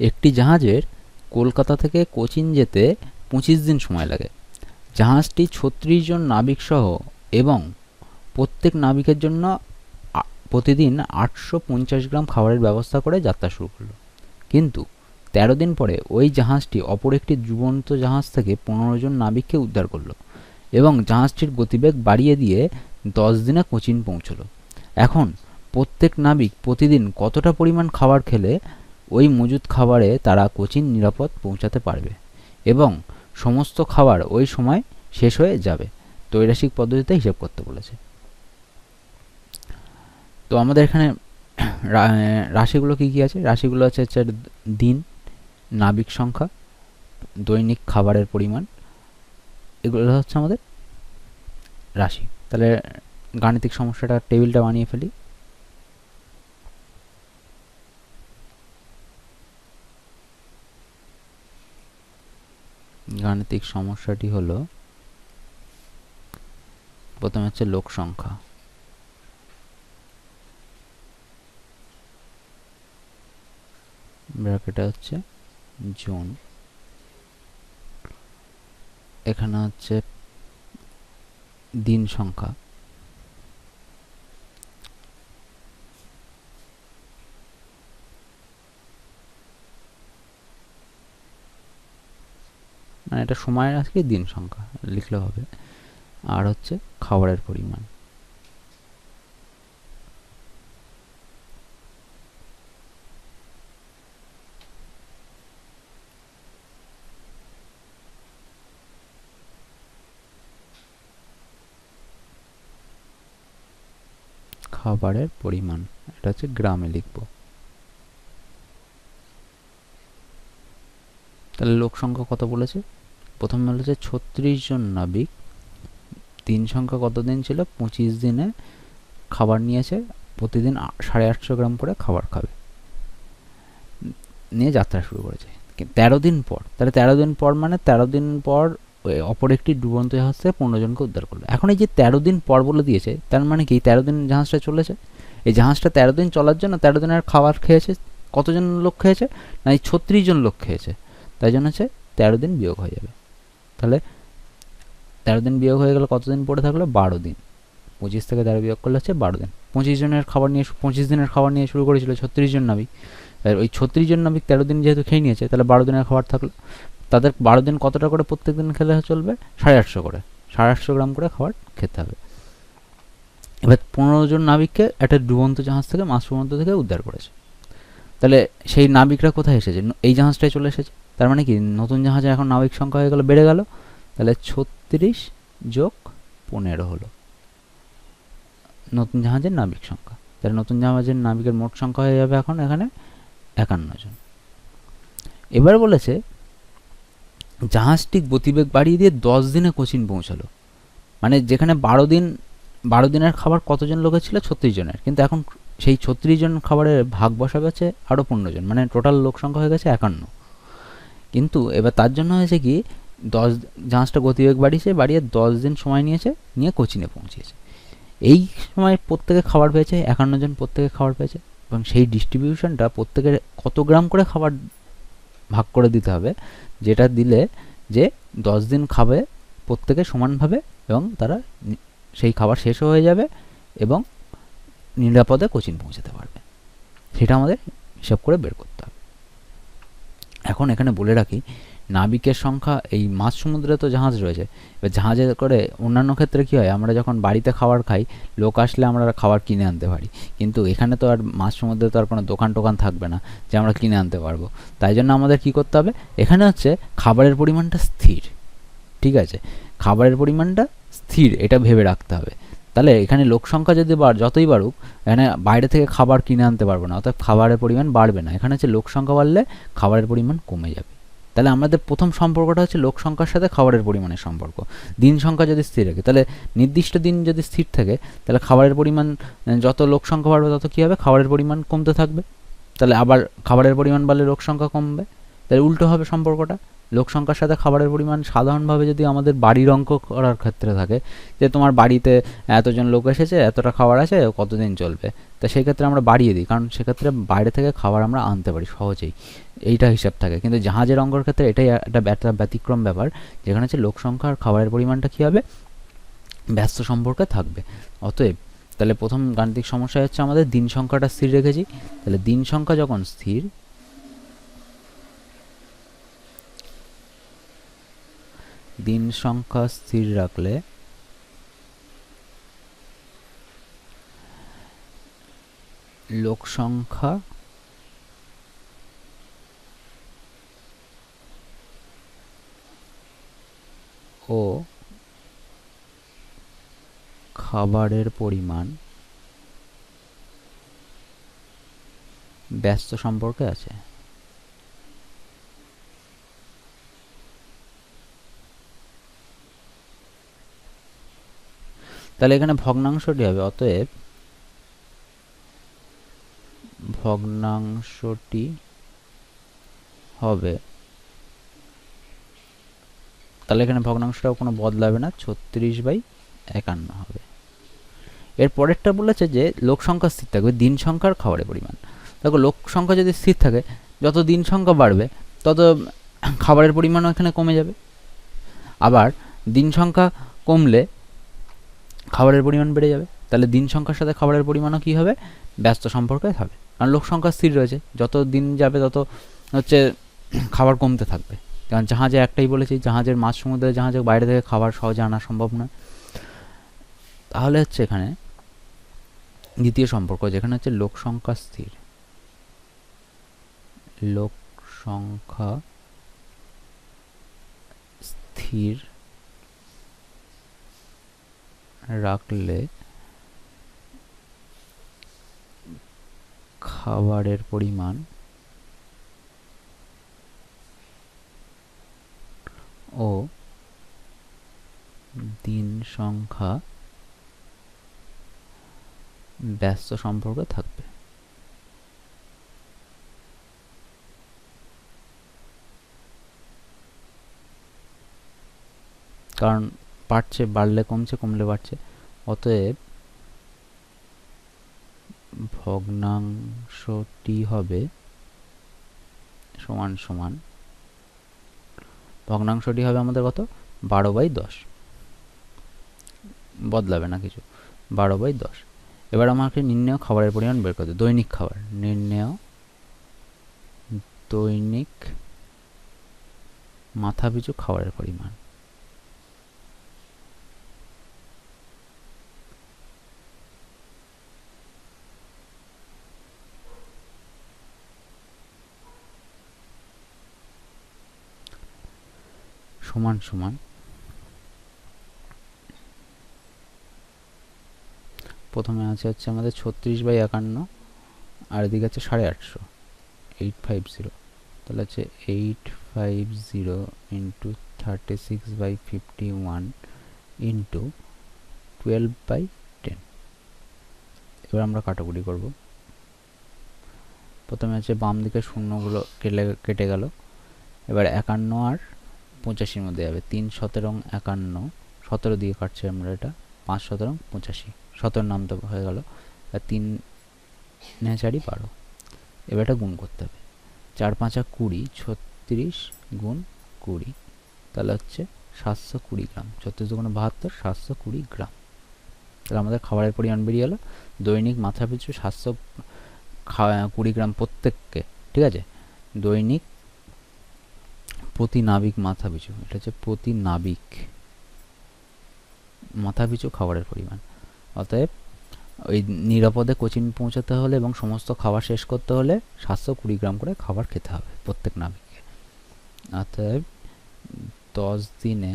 একটি জাহাজের কলকাতা থেকে কোচিন যেতে পঁচিশ দিন সময় লাগে। জাহাজটি ছত্রিশ জন নাবিক সহ এবং প্রত্যেক নাবিকের জন্য প্রতিদিন আটশো পঞ্চাশ গ্রাম খাবারের ব্যবস্থা করে যাত্রা শুরু করল। কিন্তু তেরো দিন পরে ওই জাহাজটি অপর একটি জীবন্ত জাহাজ থেকে পনেরো জন নাবিককে উদ্ধার করল এবং জাহাজটির গতিবেগ বাড়িয়ে দিয়ে দশ দিনে কোচিন পৌঁছলো। এখন প্রত্যেক নাবিক প্রতিদিন কতটা পরিমাণ খাবার খেলে ওই মজুদ খাবারে তারা কোচিন নিরাপদ পৌঁছাতে পারবে এবং সমস্ত খাবার ওই সময় শেষ হয়ে যাবে। তৈরাসিক পদ্ধতিতে হিসাব করতে বলেছে। তো আমাদের এখানে রাশিগুলো কি কি আছে? রাশিগুলো আছে হচ্ছে দিন, নাবিক সংখ্যা, দৈনিক খাবারের পরিমাণ, এগুলো হচ্ছে আমাদের রাশি। তাহলে গাণিতিক সমস্যাটা টেবিলটা বানিয়ে ফেলি। গাণিতিক সমস্যাটি হলো প্রথমে হচ্ছে লোক সংখ্যা। ব্র্যাকেটে হচ্ছে জুন। এখানে হচ্ছে দিন সংখ্যা। মানে এটা সময়ের আজকে দিন সংখ্যা লিখলে হবে। আর হচ্ছে খাবারের পরিমাণ। খাবারের পরিমাণ, এটা হচ্ছে গ্রামে লিখব। তাহলে লোক সংখ্যা কত বলেছে? প্রথমে বলেছে ছত্রিশ জন নাবিক, দিন সংখ্যা কত দিন ছিল? পঁচিশ দিনে খাবার নিয়েছে, প্রতিদিন সাড়ে আটশো গ্রাম করে খাবার খাবে। নিয়ে যাত্রা শুরু করেছে। তেরো দিন পর, তাহলে তেরো দিন পর মানে তেরো দিন পর অপর একটি ডুবন্ত জাহাজ থেকে পনেরো জনকে উদ্ধার করল। এখন এই যে তেরো দিন পর বলে দিয়েছে, তার মানে কি তেরো দিন জাহাজটা চলেছে? এই জাহাজটা তেরো দিন চলার জন্য তেরো দিনের খাবার খেয়েছে, কতজন লোক খেয়েছে? না, এই ছত্রিশ জন লোক খেয়েছে। তাই জন্য হচ্ছে তেরো দিন বিয়োগ হয়ে যাবে। তাহলে তেরো দিন বিয়োগ হয়ে গেলে কতদিন পড়ে থাকল? বারো দিন। পঁচিশ থেকে তেরো বিয়োগ করলে হচ্ছে বারো দিন। পঁচিশ জনের খাবার নিয়ে পঁচিশ দিনের খাবার নিয়ে শুরু করেছিল ছত্রিশ জন নাবিক। আর ওই ছত্রিশ জন নাবিক তেরো দিন যেহেতু খেয়ে নিয়েছে, তাহলে বারো দিনের খাবার থাকল। তাদের বারো দিন কতটা করে প্রত্যেক দিন খেলে চলবে? সাড়ে আটশো করে। সাড়ে আটশো গ্রাম করে খাবার খেতে হবে। এবার পনেরো জন নাবিককে একটা ডুবন্ত জাহাজ থেকে, মাছ সমুদ্র থেকে উদ্ধার করেছে। তাহলে সেই নাবিকরা কোথায় এসেছে? এই জাহাজটাই চলে এসেছে। তার মানে কি? নতুন জাহাজে এখন নাবিক সংখ্যা হয়ে গেল, বেড়ে গেল। তাহলে ছত্রিশ যোগ পনেরো হলো। নতুন জাহাজের নাবিক সংখ্যা। তাহলে নতুন জাহাজের নাবিকের মোট সংখ্যা হয়ে যাবে এখন এখানে একান্ন জন। এবার বলেছে জাহাজটি গতিবেগ বাড়িয়ে দিয়ে দশ দিনে কোচিন পৌঁছালো। মানে যেখানে বারো দিন, বারো দিনের খাবার কতজন লোকের ছিল? ছত্রিশ জনের। কিন্তু এখন সেই ছত্রিশ জন খাবারের ভাগ বসাবে হচ্ছে আরও পনেরো জন। মানে টোটাল লোক সংখ্যা হয়ে গেছে একান্ন। কিন্তু এবার তার জন্য হয়েছে কি, দশ জাহাজটা গতিবেগ বাড়িয়েছে, বাড়িয়ে দশ দিন সময় নিয়েছে, নিয়ে কোচিনে পৌঁছেছে। এই সময় প্রত্যেকে খাবার পেয়েছে, একান্ন জন প্রত্যেকে খাবার পেয়েছে এবং সেই ডিস্ট্রিবিউশনটা প্রত্যেকের কত গ্রাম করে খাবার ভাগ করে দিতে হবে, যেটা দিলে যে দশ দিন খাবে প্রত্যেকে সমানভাবে এবং তারা সেই খাবার শেষও হয়ে যাবে এবং নিরাপদে কোচিন পৌঁছাতে পারবে। সেটা আমাদের হিসাব করে বের করতে হবে। এখন এখানে বলে রাখি, নাবিকের সংখ্যা, এই মাছ সমুদ্রে তো জাহাজ রয়েছে। এবার জাহাজে করে অন্যান্য ক্ষেত্রে কী হয়, আমরা যখন বাড়িতে খাবার খাই, লোক আসলে আমরা খাবার কিনে আনতে পারি। কিন্তু এখানে তো আর মাছ সমুদ্রে তো আর কোনো দোকান টোকান থাকবে না, যে আমরা কিনে আনতে পারব। তাই জন্য আমাদের কি করতে হবে, এখানে হচ্ছে খাবারের পরিমাণটা স্থির, ঠিক আছে? খাবারের পরিমাণটা স্থির, এটা ভেবে রাখতে হবে। তাহলে এখানে লোক সংখ্যা যদি বাড়, যতই বাড়ুক, এখানে বাইরে থেকে খাবার কিনে আনতে পারব না, অর্থাৎ খাবারের পরিমাণ বাড়বে না। এখানে হচ্ছে লোক সংখ্যা বাড়লে খাবারের পরিমাণ কমে যাবে। তাহলে আমাদের প্রথম সম্পর্কটা হচ্ছে লোক সংখ্যার সাথে খাবারের পরিমাণের সম্পর্ক। দিন সংখ্যা যদি স্থির থাকে তাহলে নির্দিষ্ট দিন যদি স্থির থাকে, তাহলে খাবারের পরিমাণ যত লোক সংখ্যা বাড়বে তত কী হবে? খাবারের পরিমাণ কমতে থাকবে। তাহলে আবার খাবারের পরিমাণ বাড়লে লোক সংখ্যা কমবে। তাহলে উল্টো হবে সম্পর্কটা। লোক সংখ্যার সাথে খাবারের পরিমাণ সাধারণভাবে যদি আমাদের বাড়ির অঙ্ক করার ক্ষেত্রে থাকে, যে তোমার বাড়িতে এতজন লোক এসেছে, এতটা খাবার আছে, কতদিন চলবে? তা সেই ক্ষেত্রে আমরা বাড়িয়ে দিই, কারণ সেক্ষেত্রে বাইরে থেকে খাবার আমরা আনতে পারি সহজেই। এইটা হিসাব থাকে। কিন্তু জাহাজের অঙ্কর ক্ষেত্রে এটাই একটা ব্যতিক্রম ব্যাপার, যেখানে হচ্ছে লোক সংখ্যা আর খাবারের পরিমাণটা কী হবে? ব্যস্ত সম্পর্কে থাকবে। অতএব তাহলে প্রথম গাণিতিক সমস্যা হচ্ছে আমাদের দিন সংখ্যাটা স্থির রেখেছি। তাহলে দিন সংখ্যা যখন স্থির দিন সংখ্যা স্থির রাখলে লোক সংখ্যা ও খাবারের পরিমাণ ব্যস্ত সম্পর্কে আছে। তাহলে এখানে ভগ্নাংশটি হবে, অতএব ভগ্নাংশটি হবে, তাহলে এখানে ভগ্নাংশটাও কোনো বদলাবে না, ছত্রিশ বাই একান্ন হবে। এর পরেরটা বলেছে যে লোক সংখ্যা স্থির থাকবে, দিন সংখ্যার খাবারের পরিমাণ। দেখো, লোক সংখ্যা যদি স্থির থাকে, যত দিন সংখ্যা বাড়বে, তত খাবারের পরিমাণও এখানে কমে যাবে। আবার দিন সংখ্যা কমলে খাবারের পরিমাণ বেড়ে যাবে, তাহলে দিন সংখ্যার সাথে খাবারের পরিমাণও কী হবে? ব্যস্ত সম্পর্কে হবে। কারণ লোক সংখ্যা স্থির রয়েছে, যত দিন যাবে তত হচ্ছে খাবার কমতে থাকবে। কারণ জাহাজে একটাই বলেছি, জাহাজের মাছ সমুদ্রে জাহাজের বাইরে থেকে খাবার সহজে আনা সম্ভব নয়। তাহলে হচ্ছে এখানে দ্বিতীয় সম্পর্ক, যেখানে হচ্ছে লোক সংখ্যা স্থির। লোক সংখ্যা স্থির রাখলে খাবারের পরিমাণ ও দিন সংখ্যা ব্যস্ত সম্পর্কে থাকবে। কারণ বাড়ছে, বাড়লে কমছে, কমলে বাড়ছে। অতএব ভগ্নাংশটি হবে সমান সমান ভগ্নাংশটি হবে আমাদের কত? বারো বাই দশ। বদলাবে না কিছু। বারো বাই দশ। এবার আমাকে নির্ণয় খাবারের পরিমাণ বের করতে দৈনিক খাবার। নির্ণয় দৈনিক মাথাপিছু খাবারের পরিমাণ। সমান সমান প্রথমে আছে হচ্ছে আমাদের ছত্রিশ বাই একান্ন, আর এদিকে আছে সাড়ে আটশো এইট ফাইভ জিরো তাহলে হচ্ছে eight five zero into thirty six by fifty one into twelve by ten এবার আমরা কাটাকুটি করব। প্রথমে আছে বাম দিকে শূন্যগুলো কেটে কেটে গেল। এবার একান্ন আর পঁচাশির মধ্যে যাবে। তিন সতেরো একান্ন। সতেরো দিয়ে কাটছে আমরা এটা। পাঁচ সতেরো পঁচাশি। সতেরো নামতে হয়ে গেল। আর তিন চারি বারো। এবার এটা গুণ করতে হবে। চার পাঁচা কুড়ি, ছত্রিশ গুণ কুড়ি। তাহলে হচ্ছে সাতশো কুড়ি গ্রাম। ছত্রিশ দুগুণে বাহাত্তর, সাতশো কুড়ি গ্রাম। তাহলে আমাদের খাবারের পরিমাণ বেরিয়ে গেলো। দৈনিক মাথা পিছু সাতশো কুড়ি গ্রাম প্রত্যেককে। ঠিক আছে? দৈনিক প্রতি নাবিক মাথা পিছু। এটা হচ্ছে প্রতি নাবিক মাথা পিছু খাবারের পরিমাণ। অতএব ওই নিরাপদে কোচিন পৌঁছাতে হলে এবং সমস্ত খাবার শেষ করতে হলে সাতশো কুড়ি গ্রাম করে খাবার খেতে হবে প্রত্যেক নাবিককে। অতএব দশ দিনে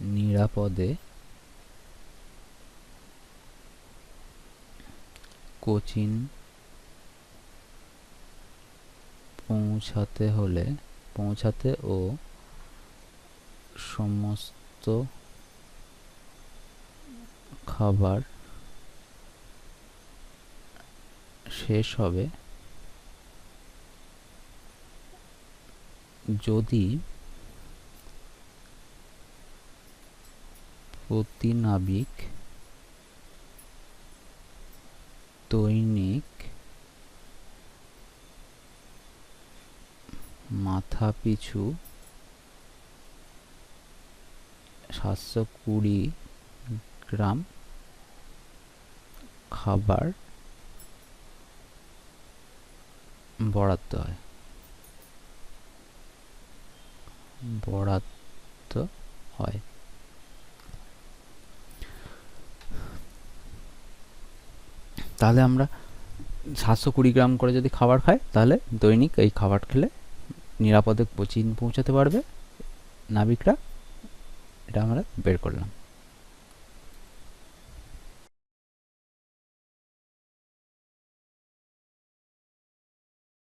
নিরাপদে কোচিন পৌঁছাতে হলে পৌঁছাতে ও সমস্ত খাবার শেষ হবে। যদি প্রতি দৈনিক মাথা পিছু সাতশো কুড়ি গ্রাম খাবার বরাদ্দ হয়। বরাদ্দ হয়। তাহলে আমরা সাতশো কুড়ি গ্রাম করে যদি খাবার খাই, তাহলে দৈনিক এই খাবার খেলে নিরাপদে চীন পৌঁছাতে পারবে নাবিকরা। এটা আমরা বের করলাম।